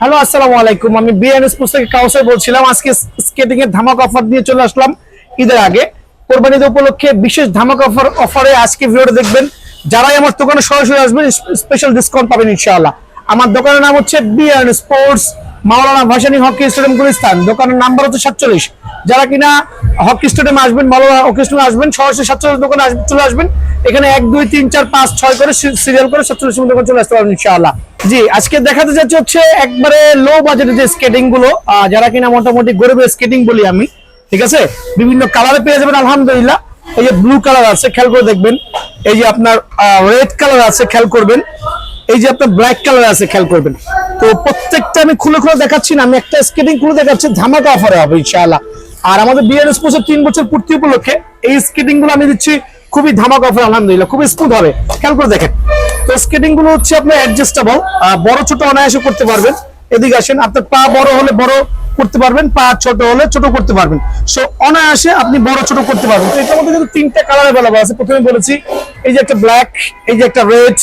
Hello, আসসালামু আলাইকুম। আমি বিএন স্পোর্টস থেকে কাউসার বলছিলাম। আজকে স্কেটিং এর ধামাক অফার দিয়ে চলে আসলাম ঈদের আগে। কোরবানি উপলক্ষে বিশেষ ধামাক অফার অফারে আজকে ভিডিওটা দেখবেন। যারাই আমার দোকানে সরাসরি আসবেন স্পেশাল ডিসকাউন্ট পাবেন ইনশাআল্লাহ। আমার দোকানের নাম হচ্ছে BN sports Maulana Bhasani hockey stadium Gulistan. দোকানের নাম্বার হচ্ছে সাতচল্লিশ। যারা কিনা হকি স্টেডিয়ামে আসবেন, মাওলানা হকি স্টেডিয়ামে আসবেন, সরাসরি সাতচল্লিশ দোকানে চলে আসবেন। এখানে এক, দুই, তিন, চার, পাঁচ, ছয় করে সিরিয়াল করে সাতচল্লিশ দোকানে চলে আসতে পারবেন ইনশাআল্লাহ। জি, আজকে দেখাতে যাচ্ছে হচ্ছে একবারে লো বাজেটের যে স্কেটিংগুলো। যারা কিনা মোটামুটি গরিবের স্কেটিং বলি আমি, ঠিক আছে? বিভিন্ন কালারে পেয়ে যাবেন, আলহামদুলিল্লাহ। এই যে ব্লু কালার আছে, খেয়াল করে দেখবেন। এই যে আপনার রেড কালার আছে, খেয়াল করবেন। এই যে আপনার ব্ল্যাক কালার আছে, খেয়াল করবেন। তো প্রত্যেকটা আমি খুলে খুলে দেখাচ্ছি না, আমি একটা স্কেটিং খুলে দেখাচ্ছি, ধামাকা অফারে হবে, ইনশাআল্লাহ। আর আমাদের বিয়ের স্পোর্টসের তিন বছর পূর্তি উপলক্ষে এই স্কেটিংগুলো আমি দিচ্ছি, খুবই ধামাকা অফার আলহামদুলিল্লাহ, খুবই স্মুথ হবে। খেয়াল করে দেখেন। তো স্কেটিংগুলো হচ্ছে আপনার অ্যাডজাস্টেবল বড় ছোট অনায়াসে করতে পারবেন। এদিকে আসেন, আপনার পা বড় হলে বড় করতে পারবেন, পা ছোট হলে ছোট করতে পারবেন। সো অনায়াসে আপনি বড় ছোট করতে পারবেন। তো এটার মধ্যে কিন্তু তিনটা কালার অ্যাভেলেবল আছে। প্রথমে বলেছি, এই যে একটা ব্ল্যাক এই যে একটা রেড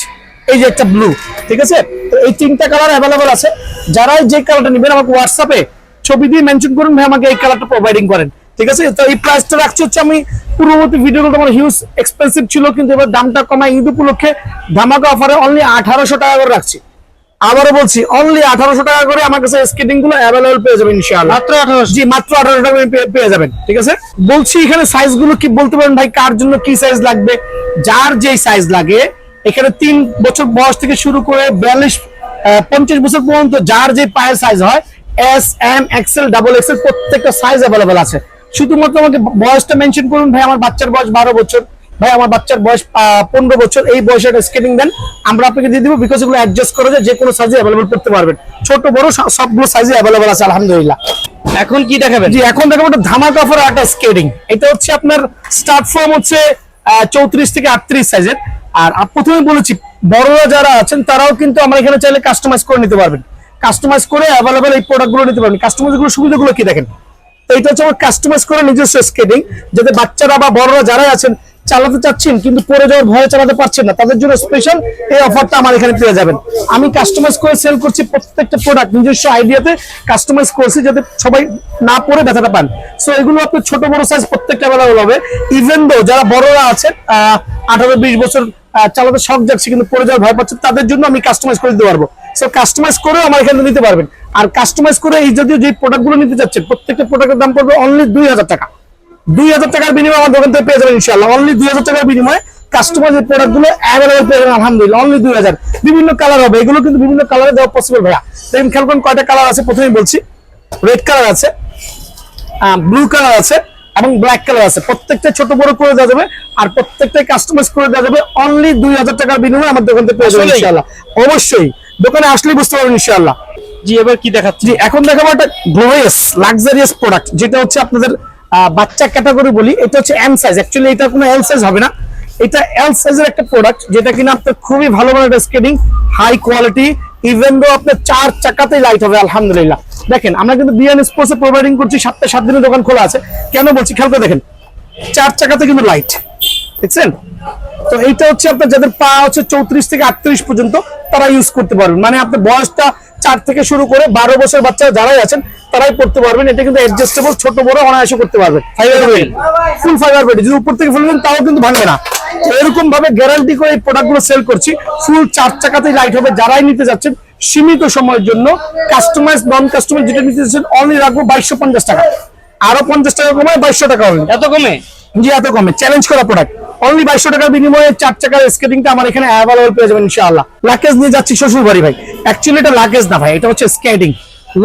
এই যে একটা ব্লু ঠিক আছে? তো এই তিনটা কালার অ্যাভেলেবল আছে। যারাই যে কালারটা নেবেন আমাকে হোয়াটসঅ্যাপে ছবি দিয়ে মেনশন করুন ভাই আমাকে এই কালারটা প্রোভাইডিং করেন। ঠিক আছে? তো এই প্রাইসটা রাখছি হচ্ছে আমি পূর্ববর্তী ভিডিওগুলো তোমার হিউজ এক্সপেন্সিভ ছিল কিন্তু এবার দামটা কমায় ঈদ উপলক্ষে। ধামাকা অফারে অনলি আঠারোশো টাকা করে রাখছি। আবারও বলছি অনলি আঠারোশো টাকা করে আমার কাছে স্কেটিংগুলো অ্যাভেলেবল পেয়ে যাবেন ইনশাআল্লাহ। মাত্র আঠারোশো। জি মাত্র আঠারোশো টাকা করে পেয়ে- পেয়ে যাবেন ঠিক আছে? বলছি এখানে সাইজগুলো কি বলতে পারেন ভাই কার জন্য কি সাইজ লাগবে? যার যেই সাইজ লাগে এখানে তিন বছর বয়স থেকে শুরু করে বিয়াল্লিশ পঞ্চাশ বছর পর্যন্ত যার যে পায়ের সাইজ হয় S M XL double XL প্রত্যেকটা সাইজ অ্যাভেলেবেল আছে। শুধুমাত্র আমাকে বয়সটা মেনশন করুন ভাই আমার বাচ্চার বয়স বারো বছর ভাই আমার বাচ্চার বয়স পনেরো বছর এই বয়সে একটা স্কেটিং দেন। আমরা আপনাকে দিয়ে দিব বিকজ এগুলো অ্যাডজাস্ট করে যে কোনো সাইজে অ্যাভেলেবেল করতে পারবেন। ছোট বড় সবগুলো সাইজে অ্যাভেলেবেল আছে আলহামদুলিল্লাহ। এখন কি দেখাবেন? জি এখন দেখো একটা ধামাকা অফার একটা স্কেটিং এটা হচ্ছে আপনার স্টার্ট ফর্ম হচ্ছে চৌত্রিশ থেকে আটত্রিশ সাইজের আর প্রথমে বলেছি, বড়রা যারা আছেন, তারাও কিন্তু আমরা এখানে চাইলে কাস্টমাইজ করে নিতে পারবেন। কাস্টমাইজ করে অ্যাভেলেবেল এই প্রোডাক্টগুলো নিতে পারবেন। কাস্টমাইজগুলো সুবিধাগুলো কি দেখেন? তো এটা হচ্ছে আমার কাস্টমাইজ করে নিজস্ব স্কেটিং যাতে বাচ্চারা বা বড়রা যারাই আছেন, চালাতে চাচ্ছেন, কিন্তু পড়ে যাওয়ার ভয়ে চালাতে পারছেন না, তাদের জন্য স্পেশাল এই অফারটা আমার এখানে পেয়ে যাবেন। আমি কাস্টমাইজ করে সেল করছি প্রত্যেকটা প্রোডাক্ট নিজস্ব আইডিয়াতে কাস্টমাইজ করছি, যাতে সবাই না পড়ে ব্যথাটা পান। সো এগুলো আপনার ছোট বড় সাইজ প্রত্যেকটা অ্যাভেলেবল হবে। ইভেন দো যারা বড়রা আছেন আঠারো, বিশ বছর চালাতে শখ যাচ্ছে কিন্তু পড়ে যাওয়ার ভয় পাচ্ছে, তাদের জন্য আমি কাস্টমাইজ করে দিতে পারব। সো কাস্টমাইজ করেও আমার এখানে নিতে পারবেন। আর কাস্টমাইজ করে এই যদি যে প্রোডাক্টগুলো নিতে চাচ্ছেন, প্রত্যেকটা প্রোডাক্টের দাম পড়বে অনলি দুই হাজার টাকা। দুই হাজার টাকার বিনিময়ে আমার দোকান থেকে পেয়ে যাবেন ইনশাল্লাহ অনলি দুই হাজার টাকার বিনিময়ে কাস্টমার যে প্রোডাক্টগুলো অ্যাভেলেবল পেয়ে যাবেন, আলহামদুলিল্লাহ। অনলি দুই হাজার। বিভিন্ন কালার হবে। এগুলো কিন্তু বিভিন্ন কালারে দেওয়া পসিবল ভাইয়া। দেখুন, খেয়াল করুন কয়টা কালার আছে, প্রথমেই বলছি। রেড কালার আছে ব্লু কালার আছে এবং ব্ল্যাক কালার আছে। প্রত্যেকটা ছোট বড় করে দেওয়া যাবে আর প্রত্যেকটা কাস্টমাইজ করে দেওয়া যাবে অনলি দুই হাজার টাকার বিনিময়ে আমার দোকান থেকে পেয়ে যাবেন? ইনশাল্লাহ অবশ্যই। দোকানে আসলে বুঝতে পারবেন ইনশাল্লাহ জি এবার কি দেখাচ্ছি? জি এখন দেখাবো একটা গ্লোরিয়াস লাক্সারিয়াস প্রোডাক্ট যেটা হচ্ছে আপনাদের আহ, বাচ্চা ক্যাটাগরি বলি। এটা হচ্ছে এম সাইজ অ্যাকচুয়ালি এটা কোনো এল সাইজ হবে না। এটা এল সাইজের একটা প্রোডাক্ট যেটা কিনা আপনার খুবই ভালো মানের একটা skating high quality even though আপনার চার চাকাতেই লাইট হবে আলহামদুলিল্লাহ। দেখেন আমরা কিন্তু বিয়ান স্পোর্টস প্রোভাইডিং করছি সাতটা সাত দিনের দোকান খোলা আছে। কেন বলছি? খেয়াল করে দেখেন চার চাকাতে কিন্তু লাইট দেখছেন? তো এইটা হচ্ছে আপনার যাদের পা হচ্ছে চৌত্রিশ থেকে আটত্রিশ পর্যন্ত তারা ইউজ করতে পারবেন। মানে আপনার বয়সটা চার থেকে শুরু করে বারো বছর বাচ্চা যারাই আছেন তারাই পড়তে পারবেন। এটা কিন্তু অ্যাডজাস্টেবল ছোট বড় অনায়াসে করতে পারবেন। Fibre bed full fibre bed যদি উপর থেকে ফেলবেন তাও কিন্তু ভাঙবে না। তো এরকম ভাবে গ্যারান্টি করে এই প্রোডাক্টগুলো সেল করছি। ফুল চার চাকাতেই লাইট হবে। যারাই নিতে যাচ্ছেন সীমিত সময়ের জন্য কাস্টমাইজ নন কাস্টমাইজ যেটা নিতে অনলি রাখব বাইশশো পঞ্চাশ টাকা। আরও পঞ্চাশ টাকা কমায় বাইশশো টাকা হবে। এত কমে? জি এত কমে। চ্যালেঞ্জ করা প্রোডাক্ট অনলি বাইশশো টাকার বিনিময়ে চার চাকার স্কেটিংটা আমার এখানে অ্যাভেলেবল পেয়ে যাবেন ইনশাআল্লাহ। লাকেজ নিয়ে যাচ্ছি শ্বশুর বাড়ি ভাই। অ্যাকচুয়ালি এটা লাকেজ না ভাই এটা হচ্ছে স্কেটিং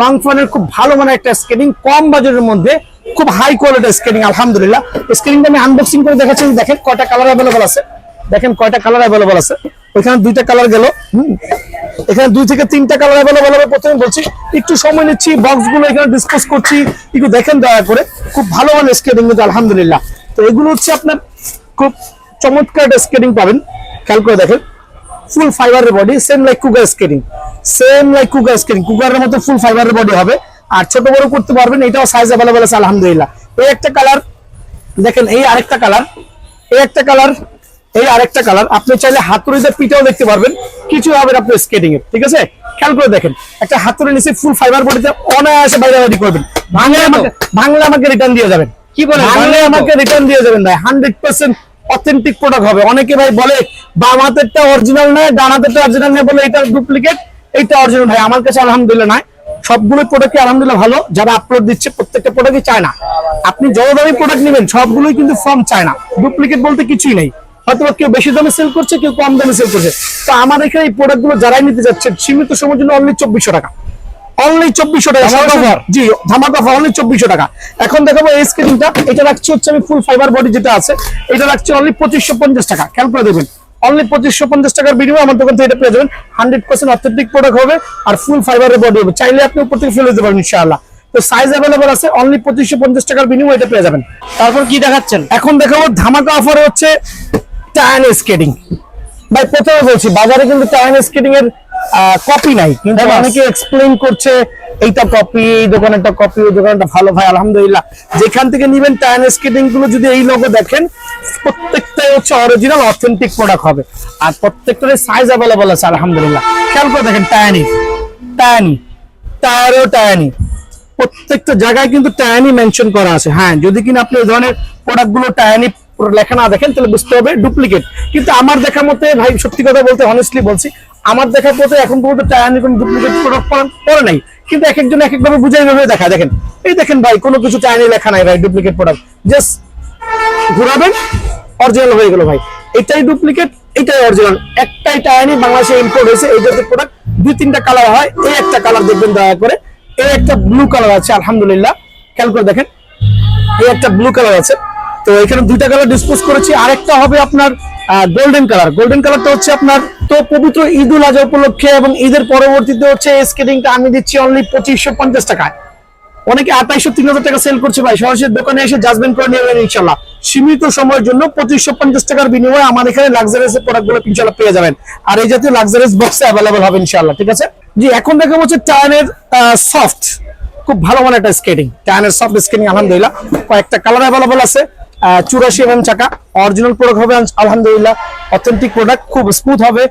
লং ফানের খুব ভালো মানে একটা স্কেটিং কম বাজেটের মধ্যে খুব হাই কোয়ালিটির স্কেটিং আলহামদুলিল্লাহ। স্কেটিংটা আমি আনবক্সিং করে দেখাচ্ছি দেখেন কয়টা কালার অ্যাভেলেবল আছে। দেখেন কয়টা কালার অ্যাভেলেবল আছে? ওইখানে দুইটা কালার গেল। এখানে দুই থেকে তিনটা কালার অ্যাভেলেবল হবে প্রথমে বলছি। একটু সময় নিচ্ছি বক্সগুলো এখানে ডিসকাস করছি। একটু দেখেন দয়া করে। খুব ভালো মানের স্কেটিং কিন্তু আলহামদুলিল্লাহ। তো এগুলো হচ্ছে আপনার খুব চমৎকার একটা স্কেটিং পাবেন। খেয়াল করে দেখেন। ফুল ফাইবারের body same like Cougar skating same like Cougar skating কুগারের মতো ফুল ফাইবারের বডি হবে। আর ছোট বড় করতে পারবেন, এটাও সাইজ অ্যাভেলেবল আছে, আলহামদুলিল্লাহ। এই একটা কালার দেখেন, এই আরেকটা কালার এই একটা কালার এই আরেকটা কালার আপনি চাইলে হাতুড়িতে পিঠাও দেখতে পারবেন কিছু হবে আপনার স্কেটিং এর ঠিক আছে? খেয়াল করে দেখেন একটা হাতুড়ি নিচে ফুল ফাইবার বডিতে অনায়াসে বাইরে করবেন। ভাঙলে আমাকে ভাঙলে আমাকে রিটার্ন দিয়ে যাবেন। কি বলেন? ভাঙলে ভাঙলে আমাকে রিটার্ন দিয়ে যাবেন ভাই হান্ড্রেড পার্সেন্ট অথেন্টিক প্রোডাক্ট হবে। অনেকে ভাই বলে বাম হাতেরটা অরিজিনাল নয় ডান হাতেরটা অরিজিনাল নয় বলে এটা ডুপ্লিকেট এইটা অরিজিনাল ভাই আমার কাছে আলহামদুলিল্লাহ নয় সবগুলো প্রোডাক্ট আলহামদুলিল্লাহ ভালো। যারা আপলোড দিচ্ছে প্রত্যেকটা প্রোডাক্টই চায় না। আপনি যত দামি প্রোডাক্ট নেবেন সবগুলোই কিন্তু ফর্ম চায় না। ডুপ্লিকেট বলতে কিছুই নেই। হয়তো কেউ বেশি দামে সেল করছে কেউ কম দামে সেল করছে। তো আমার এখানে এই প্রোডাক্টগুলো যারাই নিতে যাচ্ছে সীমিত সময়ের জন্য অনলি চব্বিশশো টাকা। অনলি চব্বিশশো টাকা। ধামাকা জি ধামাকা অফার অনলি চব্বিশশো টাকা। এখন দেখাবো এই স্ক্রিনটা এটা রাখছি হচ্ছে আমি ফুল ফাইবার বডি যেটা আছে। এটা রাখছি অনলি পঁচিশশো পঞ্চাশ টাকা। খেয়াল করে দেবেন অনলি পঁচিশশো পঞ্চাশ টাকার বিনিময়ে আমার দোকান থেকে এটা পেয়ে যাবেন। হান্ড্রেড পার্সেন্ট অথেন্টিক প্রোডাক্ট হবে আর ফুল ফাইবারের বডি হবে। চাইলে আপনি উপর থেকে ফেলে দিতে পারেন ইনশাআল্লাহ। তো সাইজ অ্যাভেলেবল আছে অনলি পঁচিশশো পঞ্চাশ টাকার বিনিময়ে এটা পেয়ে যাবেন। তারপর কি দেখাচ্ছেন? এখন দেখাবো ধামাকা অফারে হচ্ছে টায়ান স্কেটিং ভাই প্রথমে বলছি বাজারে কিন্তু টায়ান স্কেটিং এর কপি নাই। কিন্তু অনেকে এক্সপ্লেন করছে এইটা কপি এই দোকানেরটা কপি ওই দোকানটা ভালো। ভাই আলহামদুলিল্লাহ। যেখান থেকে নিবেন টায়ান স্কেটিংগুলো যদি এই লোগো দেখেন প্রত্যেকটাই হচ্ছে অরিজিনাল অথেন্টিক প্রোডাক্ট হবে। আর প্রত্যেকটার সাইজ অ্যাভেলেবল আছে আলহামদুলিল্লাহ। খেয়াল করে দেখেন টায়ানি টায়ানি টায়ারও টায়ানি প্রত্যেকটা জায়গায় কিন্তু টায়ানি মেনশন করা আছে। হ্যাঁ যদি কিনা আপনি এই ধরনের প্রোডাক্টগুলো লেখা না দেখেন, তাহলে বুঝতে হবে ডুপ্লিকেট কিন্তু আমার দেখা মতে, ভাই, সত্যি কথা বলতে অনেস্টলি বলছি, আমার দেখা মতে এখন পর্যন্ত টায়ানি কোনো ডুপ্লিকেট পরে নাই। কিন্তু এক একজন এক একভাবে বুঝাই ভাবে দেখা দেখেন, এই দেখেন ভাই, কোনো কিছু টায়ানি লেখা নাই ভাই ডুপ্লিকেট প্রোডাক্ট জাস্ট ঘুরাবেন অরিজিনাল হয়ে গেল ভাই। এটাই ডুপ্লিকেট এটাই অরিজিনাল একটাই টায়ানি বাংলাদেশে ইম্পোর্ট হয়েছে, এই জাতীয় প্রোডাক্ট দুই তিনটা কালার হয়, এই একটা কালার দেখবেন দয়া করে। এই একটা ব্লু কালার আছে, আলহামদুলিল্লাহ। খেয়াল করে দেখেন, এই একটা ব্লু কালার আছে। তো এখানে দুইটা কালার ডিসপোজ করেছি। আরেকটা হবে আপনার গোল্ডেন কালার গোল্ডেন কালারটা হচ্ছে আপনার তো পবিত্র ঈদ উল আজহা উপলক্ষে এবং ঈদের পরবর্তীতে হচ্ছে স্কেটিংটা আমি দিচ্ছি অনলি পঁচিশশো পঞ্চাশ টাকায়। অনেকে আঠাইশো তিন হাজার টাকা সেল করছে ভাই। সরাসরি দোকানে এসে জাজমেন্ট করে নেবেন ইনশাল্লাহ সীমিত সময়ের জন্য পঁচিশশো পঞ্চাশ টাকার বিনিময়ে আমার এখানে লাক্সারিয়াস প্রোডাক্টগুলো ইনশাল্লাহ পেয়ে যাবেন। আর এই জাতীয় লাক্সারিয়াস বক্সে অ্যাভেলেবল হবে ইনশাল্লাহ ঠিক আছে? জি, এখন দেখা হচ্ছে টায়ানের সফট খুব ভালো মানে একটা স্কেটিং টায়ানের সফট স্কেটিং আলহামদুলিল্লাহ। কয়েকটা কালার অ্যাভেলেবল আছে। চুরাশি এম চাকা। অরিজিনাল প্রোডাক্ট হবে আলহামদুলিল্লাহ। অথেন্টিক প্রোডাক্ট খুব স্মুথ হবে।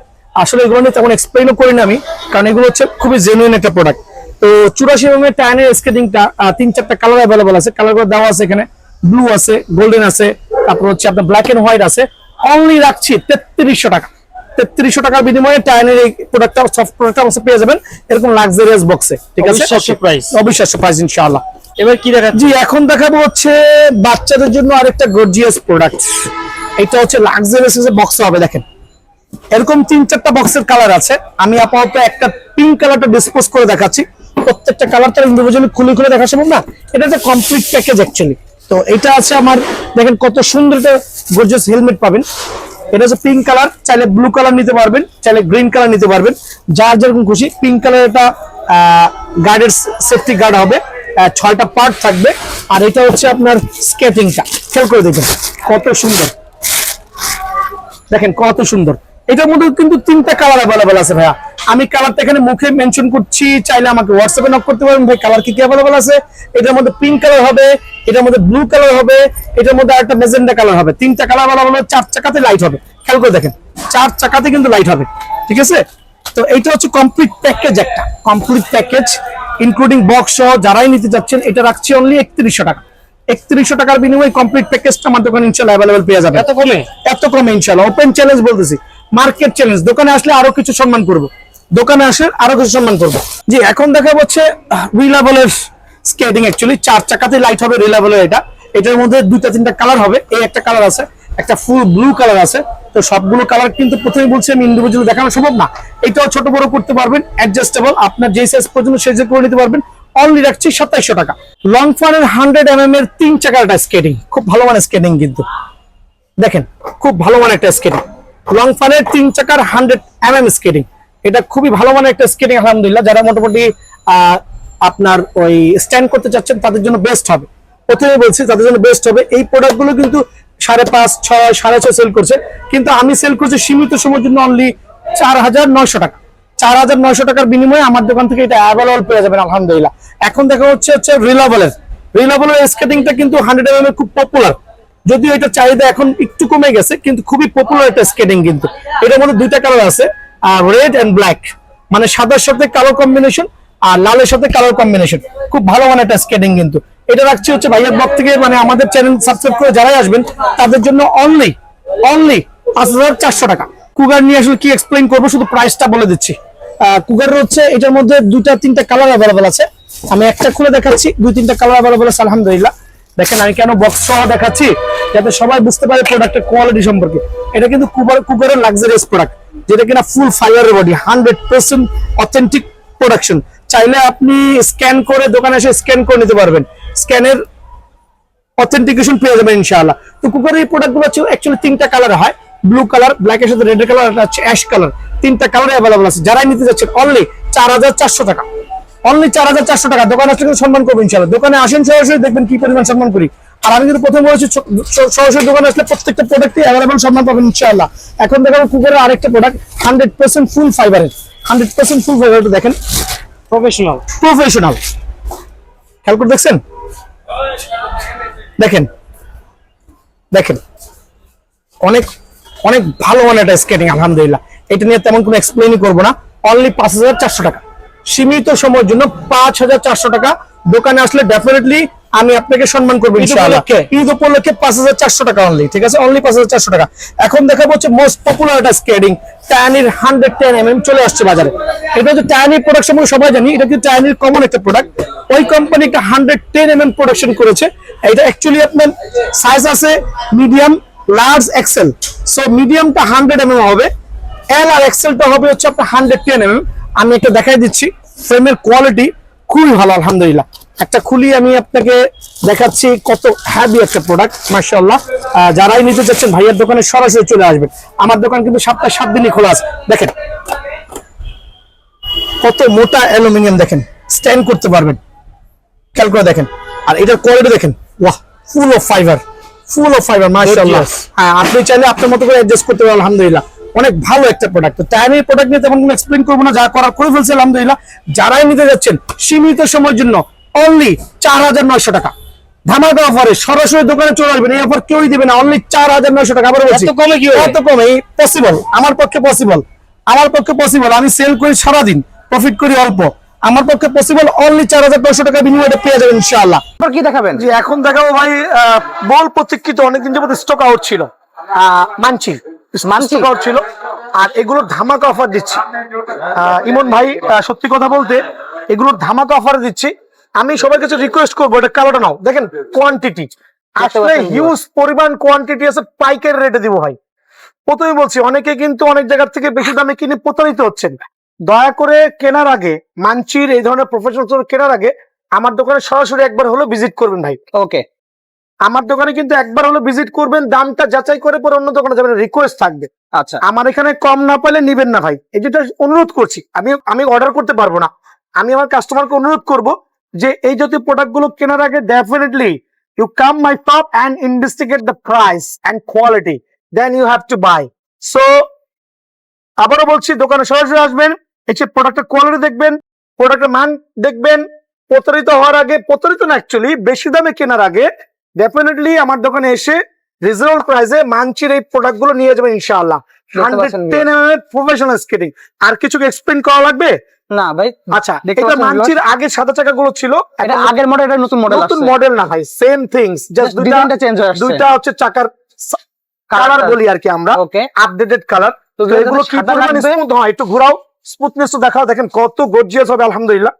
আসলে এগুলো নিয়ে তেমন এক্সপ্লেনও করি না আমি, কারণ এগুলো হচ্ছে খুবই জেনুইন একটা প্রোডাক্ট তো চুরাশি এম এর টায়ানের স্কেটিংটা তিন চারটা কালার অ্যাভেলেবল আছে। কালারগুলো দেওয়া আছে এখানে। ব্লু আছে গোল্ডেন আছে, তারপর হচ্ছে আপনার ব্ল্যাক এন্ড হোয়াইট আছে। অনলি রাখছি তেত্রিশশো টাকা। তেত্রিশশো টাকার বিনিময়ে টায়ানের এই প্রোডাক্টটা সফট প্রোডাক্টটা পেয়ে যাবেন। এরকম লাক্সারিয়াস বক্সে ঠিক আছে? অবিশ্বাস্য অবিশ্বাস্য প্রাইস ইনশাআল্লাহ। এবার কি দেখাচ্ছেন জি এখন দেখাবো হচ্ছে বাচ্চাদের জন্য আরেকটা গর্জিয়াস প্রোডাক্ট এটা হচ্ছে লাক্সারিয়াস বক্স হবে দেখেন। এরকম তিন চারটা বক্সের কালার আছে। আমি আপাতত একটা পিঙ্ক কালারটা ডিসপোজ করে দেখাচ্ছি। প্রত্যেকটা কালার তার ইন্ডিভিজুয়ালি খুলে খুলে দেখা সম্ভব না? এটা একটা কমপ্লিট প্যাকেজ অ্যাকচুয়ালি তো এটা আছে আমার দেখেন কত সুন্দর একটা গর্জিয়াস হেলমেট পাবেন। এটা হচ্ছে পিঙ্ক কালার চাইলে ব্লু কালার নিতে পারবেন, চাইলে গ্রিন কালার নিতে পারবেন। যার যেরকম খুশি পিঙ্ক কালার এটা গার্ডের সেফটি গার্ড হবে ছয়টা পার্ট থাকবে। আর এটা হচ্ছে আপনার স্কেটিংটা খেয়াল করে দেখবেন কত সুন্দর। দেখেন কত সুন্দর। এটার মধ্যে কিন্তু তিনটা কালার অ্যাভেলেবেল আছে ভাইয়া। আমি কালারটা এখানে মুখে মেনশন করছি চাইলে আমাকে হোয়াটসঅ্যাপে নক করতে পারেন। ভাই কালার কি কি অ্যাভেলেবল আছে? এটার মধ্যে পিঙ্ক কালার হবে এটার মধ্যে ব্লু কালার হবে এটার মধ্যে আরেকটা মেজেন্ডা কালার হবে। তিনটা কালার অ্যাভেলেবল চার চাকাতে লাইট হবে। খেয়াল করে দেখেন চার চাকাতে কিন্তু লাইট হবে। ঠিক আছে? তো এইটা হচ্ছে কমপ্লিট প্যাকেজ একটা। কমপ্লিট প্যাকেজ ইনক্লুডিং বক্স সহ যারাই নিতে যাচ্ছেন এটা রাখছি অনলি একত্রিশশো টাকা। একত্রিশশো টাকার বিনিময়ে কমপ্লিট প্যাকেজটা আমার দোকানে ইনশাল্লাহ অ্যাভেলেবল পেয়ে যাবে এত কমে? এত কমে ইনশাল্লাহ। ওপেন চ্যালেঞ্জ বলতেছি। মার্কেট চ্যালেঞ্জ দোকানে আসলে আরও কিছু সম্মান করব। দোকানে আসলে আরও কিছু সম্মান করব। জি, এখন দেখা হচ্ছে রিলাবলের স্কেটিং অ্যাকচুয়ালি চার চাকাতে লাইট হবে রিলাবলের এটা। এটার মধ্যে দুইটা, তিনটা কালার হবে। এই একটা কালার আছে, একটা ফুল ব্লু কালার আছে। তো সবগুলো কালার কিন্তু প্রথমে বলছি আমি ইন্ডিভিজুয়াল দেখানো সম্ভব না। এটাও ছোট বড় করতে পারবেন অ্যাডজাস্টেবল আপনার যে সাইজ পর্যন্ত সেই সাইজ করে নিতে পারবেন। অনলি রাখছি সাতাইশশো টাকা। লং ফানের হান্ড্রেড এম এম এর তিন চাকাটা স্কেটিং খুব ভালো মানের স্কেটিং কিন্তু। দেখেন, খুব ভালো মানের একটা স্কেটিং লং ফানের তিন চাকার হান্ড্রেড এম এম স্কেটিং এটা খুবই ভালো মানের একটা স্কেটিং আলহামদুলিল্লাহ। যারা মোটামুটি আপনার ওই স্ট্যান্ড করতে চাচ্ছেন, তাদের জন্য বেস্ট হবে। প্রথমে বলছি, তাদের জন্য বেস্ট হবে। এই প্রোডাক্টগুলো কিন্তু সাড়ে পাঁচ, ছয়, সাড়ে ছয় সেল করছে। কিন্তু আমি সেল করছি সীমিত সময়ের জন্য অনলি চার হাজার নয়শো টাকা। চার হাজার নয়শো টাকার বিনিময়ে আমার দোকান থেকে এটা অ্যাভেলেবল পেয়ে যাবেন, আলহামদুলিল্লাহ। এখন দেখা হচ্ছে হচ্ছে রিলাবলের রিলাবলের স্কেটিংটা কিন্তু হান্ড্রেড এম খুব পপুলার যদিও এটা চাহিদা এখন একটু কমে গেছে, কিন্তু খুবই পপুলার একটা স্কেটিং কিন্তু। এটার মধ্যে দুইটা কালার আছে। রেড এন্ড ব্ল্যাক মানে সাদার সাথে কালো কম্বিনেশন আর লালের সাথে কালার কম্বিনেশন খুব ভালো মানে একটা স্কেটিং কিন্তু। এটা রাখছি হচ্ছে ভাইয়ার ব্লগ থেকে মানে আমাদের চ্যানেল সাবস্ক্রাইব করে যারাই আসবেন, তাদের জন্য অনলি অনলি পাঁচ হাজার চারশো টাকা। কুগার নিয়ে আসলে কি এক্সপ্লেইন করব, শুধু প্রাইসটা বলে দিচ্ছি। কুগার হচ্ছে এটার মধ্যে দুটা তিনটা কালার অ্যাভেলেবল আছে। আমি একটা খুলে দেখাচ্ছি, দুই, তিনটা কালার অ্যাভেলেবল আছে, আলহামদুলিল্লাহ। দেখেন আমি কেন বক্স সহ দেখাচ্ছি? যাতে সবাই বুঝতে পারে প্রোডাক্টের কোয়ালিটি সম্পর্কে। এটা কিন্তু কুগার কুগারের লাক্সারিয়াস প্রোডাক্ট যেটা কিনা ফুল ফাইবারের body hundred percent authentic production চাইলে আপনি স্ক্যান করে দোকানে এসে স্ক্যান করে নিতে পারবেন। স্ক্যানের অথেন্টিকেশন পেয়ে যাবেন ইনশাআল্লাহ। তো কুকারের এই প্রোডাক্টগুলো অ্যাকচুয়ালি তিনটা কালার হয়। ব্লু কালার ব্ল্যাক এর সাথে রেড কালার একটা হচ্ছে অ্যাশ কালার তিনটা কালার অ্যাভেলেবল আছে। যারাই নিতে যাচ্ছেন অনলি চার হাজার চারশো টাকা। অনলি চার হাজার চারশো টাকা। দোকানে আসলে সম্মান করবেন ইনশাআল্লাহ। দোকানে আসেন সরাসরি দেখবেন কি পরিমাণ সম্মান করি। আর আমি কিন্তু প্রথম বলেছি সরাসরি দোকানে আসলে প্রত্যেকটা প্রোডাক্টই অ্যাভেলেবল সম্মান পাবেন ইনশাআল্লাহ। এখন দেখাবো কুকারের আরেকটা প্রোডাক্ট হান্ড্রেড পার্সেন্ট ফুল ফাইবারের হান্ড্রেড পার্সেন্ট ফুল ফাইবার দেখেন। প্রফেশনাল প্রফেশনাল খেয়াল করে দেখছেন? দেখেন। দেখেন। অনেক অনেক ভালো মানে একটা স্কেটিং আলহামদুলিল্লাহ। এটা নিয়ে তেমন কোনো এক্সপ্লেনই করব না। অনলি পাঁচ হাজার চারশো টাকা। সীমিত সময়ের জন্য পাঁচ হাজার চারশো টাকা। দোকানে আসলে ডেফিনেটলি আমি আপনাকে সম্মান করব ঈদ উপলক্ষে? পাঁচ হাজার চারশো টাকা অনলি ঠিক আছে? অনলি পাঁচ হাজার চারশো টাকা। এখন দেখাবো হচ্ছে মোস্ট পপুলার একটা স্কেডিং টায়ানির হান্ড্রেড টেন এম চলে আসছে বাজারে। এটা হচ্ছে টায়ানির প্রোডাক্ট সম্পর্কে সবাই জানি এটা কিন্তু টায়ানির কমন একটা প্রোডাক্ট ওই কোম্পানি একটা hundred ten M M production করেছে। এটা অ্যাকচুয়ালি আপনার সাইজ আছে মিডিয়াম লার্জ এক্সেল সো মিডিয়ামটা হান্ড্রেড এম এম হবে। এল আর এক্সেলটা হবে হচ্ছে আপনার হান্ড্রেড টেন এম এম আমি একটা দেখাই দিচ্ছি। ফ্রেমের কোয়ালিটি খুবই ভালো আলহামদুলিল্লাহ। একটা খুলি আমি আপনাকে দেখাচ্ছি কত হ্যাভি একটা প্রোডাক্ট মার্শাল্লাহ যারাই নিতে চাচ্ছেন ভাইয়ের দোকানে সরাসরি চলে আসবেন। আমার দোকান কিন্তু সপ্তাহে সাত দিনই খোলা আছে। দেখেন কত মোটা অ্যালুমিনিয়াম দেখেন স্ট্যান্ড করতে পারবেন। খেয়াল করে দেখেন। আর এটার কোয়ালিটি দেখেন ওয়াহ full of fibre full of fibre Gorgeous. হ্যাঁ আপনি চাইলে আপনার মতো করে অ্যাডজাস্ট করতে পারেন আলহামদুলিল্লাহ। অনেক ভালো একটা প্রোডাক্ট তো টাইমি প্রোডাক্ট নিয়ে তেমন কোনো এক্সপ্লেন করব না যা করার করে ফেলছে আলহামদুলিল্লাহ। যারাই নিতে যাচ্ছেন সীমিত সময়ের জন্য অনলি চার হাজার নয়শো টাকা। ধামাকা অফারে সরাসরি দোকানে চলে আসবেন এই অফার কেউই দিবে না অনলি চার হাজার নয়শো টাকা আবার বলছি। কমে কি এত কমে পসিবল আমার পক্ষে পসিবল আমার পক্ষে পসিবল আমি সেল করি সারাদিন প্রফিট করি অল্প। আমার পক্ষে পসিবল অনলি চার হাজার নয়শো টাকা বিনিময়ে পেয়ে যাবেন ইনশাআল্লাহ। কি দেখাবেন? যে এখন দেখাবো ভাই আহ, বল প্রতীক্ষিত অনেকদিন যাবত স্টক আউট ছিল। আহ, মানছি। আউট ছিল। আর এগুলোর ধামাকা অফার দিচ্ছি। আহ, ইমন ভাই আহ, সত্যি কথা বলতে এগুলোর ধামাকা অফার দিচ্ছি। আমি সবার কাছে রিকোয়েস্ট করব এটা কালোটা নাও। দেখেন কোয়ান্টিটি আসলে হিউজ পরিমাণ কোয়ান্টিটি আছে পাইকারি রেটে দিব ভাই। প্রথমে বলছি অনেকে কিন্তু অনেক জায়গা থেকে বেশি দামে কিনে প্রতারিত হচ্ছেন। দয়া করে কেনার আগে মানচির এই ধরনের প্রফেশনাল কেনার আগে আমার দোকানে সরাসরি একবার হলো ভিজিট করবেন ভাই। ওকে আমার দোকানে কিন্তু একবার হলো ভিজিট করবেন দামটা যাচাই করে পরে অন্য দোকানে যাবেন রিকোয়েস্ট থাকবে। আচ্ছা। আমার এখানে কম না পেলে নিবেন না ভাই। এই যেটা অনুরোধ করছি আমি আমি অর্ডার করতে পারব না। আমি আমার কাস্টমারকে অনুরোধ করব যে এই জাতীয় প্রোডাক্টগুলো কেনার আগে definitely you come my top and investigate the price and quality then you have to buy so আবারও বলছি দোকানে সরাসরি আসবেন এসে প্রোডাক্টের কোয়ালিটি দেখবেন প্রোডাক্টের মান দেখবেন। প্রতারিত হওয়ার আগে প্রতারিত না অ্যাকচুয়ালি বেশি দামে কেনার আগে ডেফিনেটলি আমার দোকানে এসে রিজনেবল প্রাইসে মানচির এই প্রোডাক্টগুলো নিয়ে যাবেন ইনশাআল্লাহ। হান্ড্রেড টেন এম এর প্রফেশনাল স্কেটিং আর কিছু এক্সপ্লেন করা লাগবে? না ভাই আচ্ছা এটা মানচির আগে সাদা চাকা গুলো ছিল এটা আগের মডেল এটা নতুন মডেল নতুন মডেল না ভাই সেম থিংস জাস্ট দুইটা চেঞ্জ হয়ে আসছে। দুইটা হচ্ছে চাকার কালার বলি আর কি আমরা ওকে আপডেটেড কালার তো এগুলো কি পরিমাণ স্মুথ হয়? একটু ঘোরাও স্মুথনেস তো দেখাও দেখেন কত গর্জিয়াস হবে আলহামদুলিল্লাহ।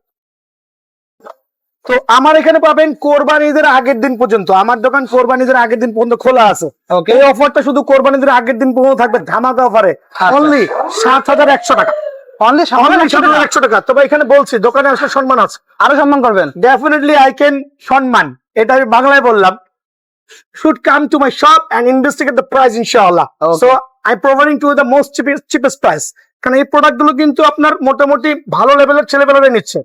তো আমার এখানে পাবেন কোরবানিদের আগের দিন পর্যন্ত আমার দোকান কোরবানিদের আগের দিন পর্যন্ত খোলা আছে। এই অফারটা শুধু কোরবানিদের আগের দিন পর্যন্ত থাকবে ধামাকা অফারে আচ্ছা। অনলি সাত হাজার একশো টাকা। অনলি একশো টাকা। তবে এখানে বলছি দোকানে আসলে সম্মান আছে। আরও সম্মান করবেন। ডেফিনেটলি আই ক্যান সম্মান। এটা আমি বাংলায় বললাম। Should come to my shop and investigate the price ইনশাআল্লাহ. So I providing to the most cheapest price কারণ এই প্রোডাক্টগুলো কিন্তু আপনার মোটামুটি ভালো লেভেলের ছেলেবেলারা নিচ্ছে।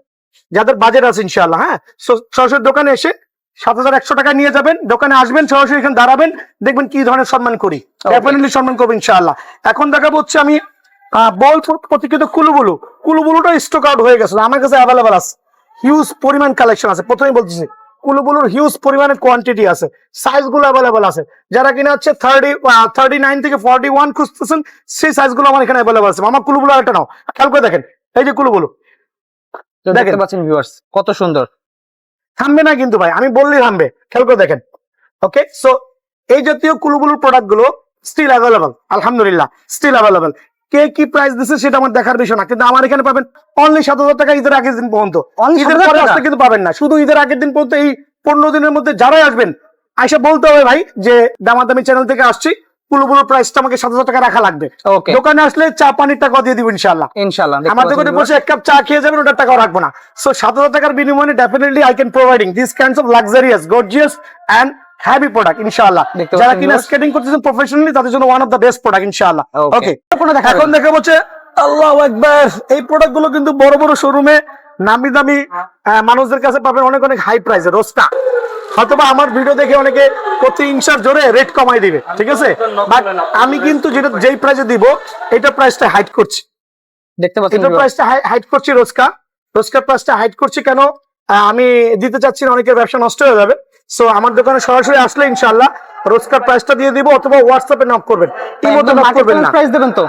যাদের বাজেট আছে ইনশাআল্লাহ হ্যাঁ? সরাসরি দোকানে এসে সাত হাজার একশো টাকা নিয়ে যাবেন। দোকানে আসবেন সরাসরি এখানে দাঁড়াবেন। দেখবেন কি ধরনের সম্মান করি। ডেফিনেটলি সম্মান করব ইনশাআল্লাহ এখন দেখা হচ্ছে আমি আহ, বল প্রতীক্ষিত কুলুবুলু। কুলুবুলুটা স্টক আউট হয়ে গেছে আমার কাছে অ্যাভেলেবল আছে। হিউজ পরিমাণ কালেকশন আছে প্রথমেই বলতেছি কুলুবুলুর হিউজ পরিমাণে কোয়ান্টিটি আছে সাইজগুলো অ্যাভেলেবল আছে। যারা কিনা হচ্ছে থার্টি থার্টি নাইন থেকে ফর্টি ওয়ান খুঁজতেছেন সেই সাইজগুলো আমার এখানে অ্যাভেলেবল আছে। আমার কুলুবুলু একটা নাও খেয়াল করে দেখেন এই যে কুলুবুলু। দেখতে পাচ্ছেন ভিউয়ার্স কত সুন্দর। থামবে না কিন্তু ভাই আমি বললেই থামবে খেয়াল করে দেখেন। ওকে সো এই জাতীয় কুলুবুলুর প্রোডাক্টগুলো স্টিল অ্যাভেলেবল আলহামদুলিল্লাহ স্টিল অ্যাভেলেবল কে কি প্রাইস দিচ্ছে সেটা আমার দেখার বিষয় না কিন্তু আমার এখানে পাবেন অনলি সাত হাজার টাকা ঈদের আগের দিন পর্যন্ত। ঈদের 7,000 পরে আসতে কিন্তু পাবেন না শুধু ঈদের আগের দিন পর্যন্ত এই পনেরো দিনের মধ্যে যারাই আসবেন আইসা বলতে হবে ভাই যে দামাদামি চ্যানেল থেকে আসছি প্রাইসটা আমাকে সাত হাজার টাকা রাখা লাগবে। ওকে দোকানে আসলে চা পানির টাকা দিয়ে দিব ইনশাল্লাহ ইনশাআল্লাহ দেখতে আমার দোকানে বসে এক কাপ চা খেয়ে যাবেন ওটার টাকাও রাখব না। সো সাত হাজার টাকার বিনিময়ে definitely I can providing this kinds of luxurious gorgeous and heavy product ইনশাআল্লাহ যারা কিনা স্কেটিং করতেছেন প্রফেশনালি তাদের জন্য one of the best product ইনশাআল্লাহ ওকে? এখন দেখা হচ্ছে আল্লাহ একবার এই প্রোডাক্টগুলো কিন্তু বড় বড় শোরুমে নামি দামি মানুষদের কাছে পাবেন অনেক অনেক হাই প্রাইসে রোজটা হয়তোবা আমার ভিডিও দেখে অনেকে প্রতি ইনসার জোরে রেট কমাই দিবে ঠিক আছে? বাট আমি কিন্তু যেটা যেই প্রাইসে দিব এটা প্রাইসটা হাইট করছি। দেখতে পাচ্ছেন এটার viewers। প্রাইসটা হাইট করছি রোজকা রোজকার প্রাইসটা হাইট করছি কেন? আমি দিতে চাচ্ছি না অনেকের ব্যবসা নষ্ট হয়ে যাবে। সো আমার দোকানে সরাসরি আসলে ইনশাআল্লাহ রোজকার প্রাইসটা দিয়ে দিব অথবা হোয়াটসঅ্যাপে নক করবেন। ইমোতে নক করবেন না। price দেবেন তো?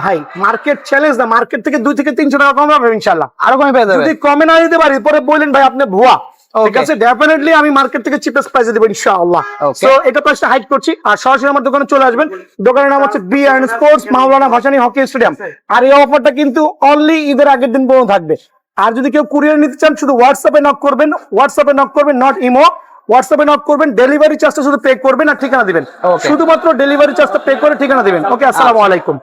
ভাই মার্কেট চ্যালেঞ্জ না মার্কেট থেকে দুই থেকে তিনশো টাকা কম হবে ইনশাআল্লাহ। আরও কমে পেয়ে যাবে যদি কমে না দিতে পারি পরে বললেন ভাই আপনি ভুয়া। ঠিক আছে ডেফিনেটলি আমি মার্কেট থেকে চিপেস্ট প্রাইসে দেবো ইনশাআল্লাহ। সো এটা প্রাইসটা হাইট করছি। আর সরাসরি আমার দোকানে চলে আসবেন। দোকানের নাম হচ্ছে B and sports Maulana Bhasani hockey stadium. আর এই অফারটা কিন্তু অনলি ঈদের আগের দিন পর্যন্ত থাকবে। আর যদি কেউ কুরিয়ার নিতে চান শুধু হোয়াটসঅ্যাপে নক করবেন হোয়াটসঅ্যাপে নক করবেন নট ইমো হোয়াটসঅ্যাপে নক করবেন ডেলিভারি চার্জটা শুধু পে করবেন আর ঠিকানা দিবেন। শুধুমাত্র ডেলিভারি চার্জটা পে করে ঠিকানা দিবেন। ওকে আসসালামু আলাইকুম।